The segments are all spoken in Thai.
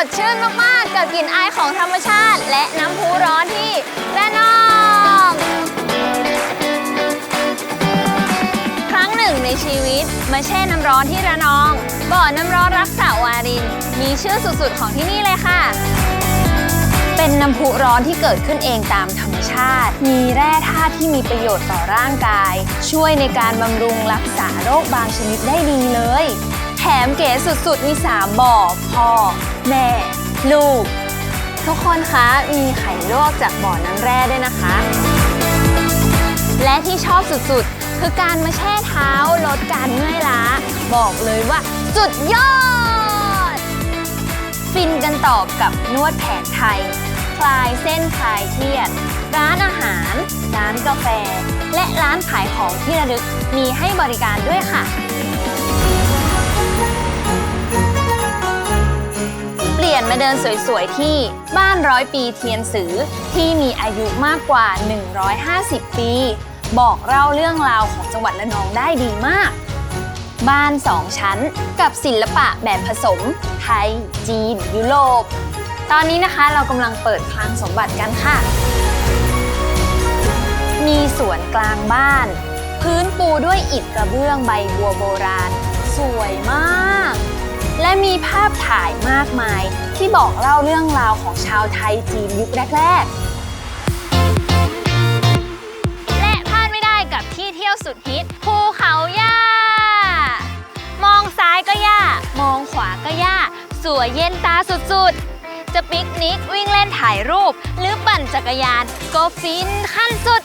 รื่นมาก ๆ กับกลิ่นอายของธรรมชาติ และน้ำพุร้อนที่ระนอง ครั้งหนึ่งในชีวิตมาแช่น้ำร้อนที่ระนอง บ่อน้ำร้อนรักษาวาริน มีชื่อสุด ๆ ของที่นี่เลยค่ะ เป็นน้ำพุร้อนที่เกิดขึ้นเองตามธรรมชาติ มีแร่ธาตุที่มีประโยชน์ต่อร่างกาย ช่วยในการบำรุงรักษาโรคบางชนิดได้ดีเลย แถมเก๋สุดๆ มี 3บ่อพ่อ แม่ ลูก ทุกคนคะมีไข่ลวกจากบ่อน้ำแร่ด้วยนะคะ และที่ชอบสุดๆ คือการมาแช่เท้าลดการเมื่อยล้า บอกเลยว่า สุดยอด ฟินกันต่อกับนวดแผนไทย คลายเส้นคลายเครียด ร้านอาหาร ร้านกาแฟ และร้านขายของที่ระลึกมีให้บริการด้วยค่ะ มาเดินสวยๆ ที่บ้านร้อยปีเทียนสือที่มีอายุมากกว่า 150 ปี บอกเล่าเรื่องราวของจังหวัดระนองได้ดีมาก บ้านสองชั้นกับศิลปะแบบผสม ไทย จีน ยุโรป ตอนนี้นะคะเรากำลังเปิดคลังสมบัติกันค่ะ มีสวนกลางบ้าน พื้นปูด้วยอิฐกระเบื้องใบบัวโบราณ สวยมากและมีภาพถ่ายมากมาย ที่บอกเล่าเรื่องราวของชาวไทยจีนยุคแรก ๆ และพลาดไม่ได้กับที่เที่ยวสุดฮิตภูเขาย่า มองซ้ายก็ย่า มองขวาก็ย่า สวยเย็นตาสุด ๆ จะปิกนิกวิ่งเล่นถ่ายรูป หรือปั่นจักรยาน ก็ฟินขั้นสุด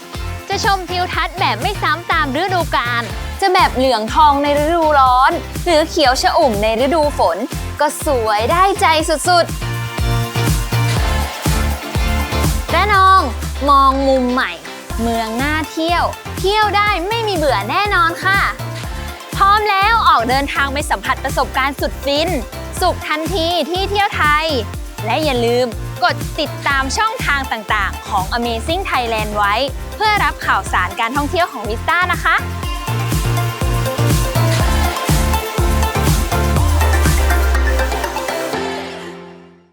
จะชมทิวทัศน์แบบไม่ซ้ำตามฤดูกาลจะแบบเหลืองทองในฤดูร้อน หรือเขียวชอุ่มในฤดูฝน ก็สวยได้ใจสุดๆระนองมองมุมใหม่ เมืองน่าเที่ยว เที่ยวได้ไม่มีเบื่อแน่นอนค่ะ พร้อมแล้วออกเดินทางไปสัมผัสประสบการณ์สุดฟิน สุขทันทีที่เที่ยวไทย และอย่าลืมกดติดตามช่องทางต่างๆ ของ Amazing Thailand ไว้ เพื่อรับข่าวสารการท่องเที่ยวของวิสต้านะคะ